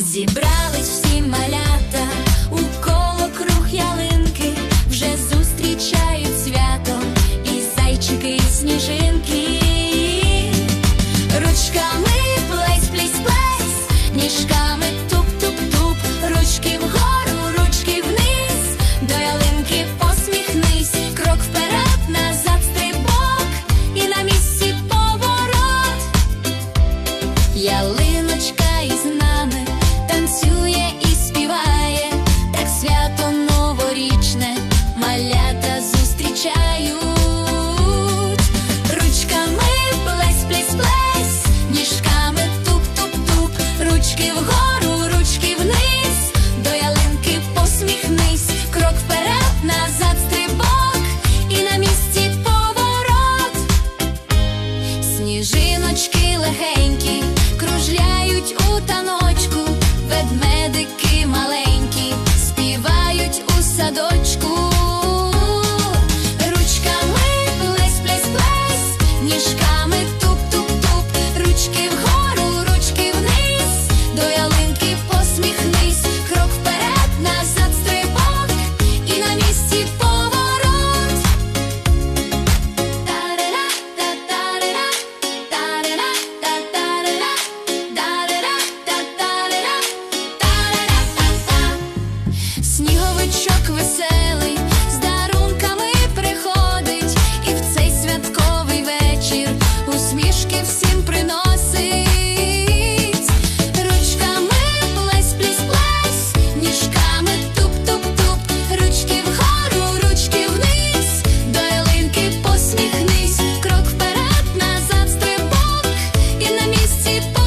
зібрались всі малята, у коло круг ялинки, вже зустрічають свято, і зайчики, і сніжинки, ручками плесь, плесь, плесь, ніжками туп-туп-туп, ручки вгору, ручки вниз, до ялинки посміхнись, крок вперед, назад стрибок, і на місці поворот. Ялиночка into your. веселий, приходить, і в цей святковий вечір усмішки всім приносить, ручками плесь, плесь, ніжками туп-туп-туп, ручки вгору, ручки вниз, до ялинки посміхнись, крок вперед, назад, стрибок, і на місці.